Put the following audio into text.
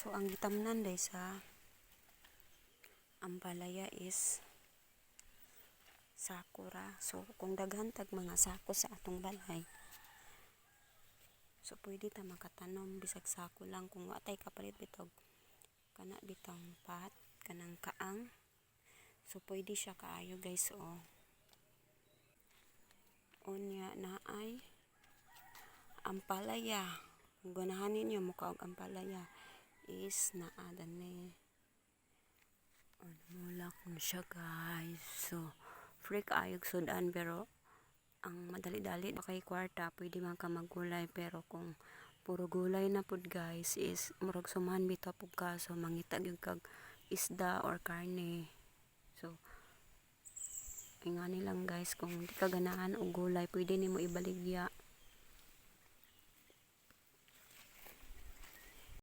So ang gitamnan day sa ampalaya is sakura. So kung daghan tag mga sako sa atong balay. So pwede ta makatanom bisag sako lang kung watay kapalit bitog kana bitang pat kanang kaang. So pwede siya kaayo guys oh. Unya na ay ampalaya. Ganahan ninyo mukha og ampalaya is naa dani. Ano mula kun siya guys. So free kaayog sudan pero ang madali-dali na kay kwarta pwede man ka maggulay pero kung puro gulay na pud guys is murag suman bitaw pug ka so mangita gyud kag isda or karne. So ingani lang guys kung di ka ganahan og gulay pwede nimo ibaligya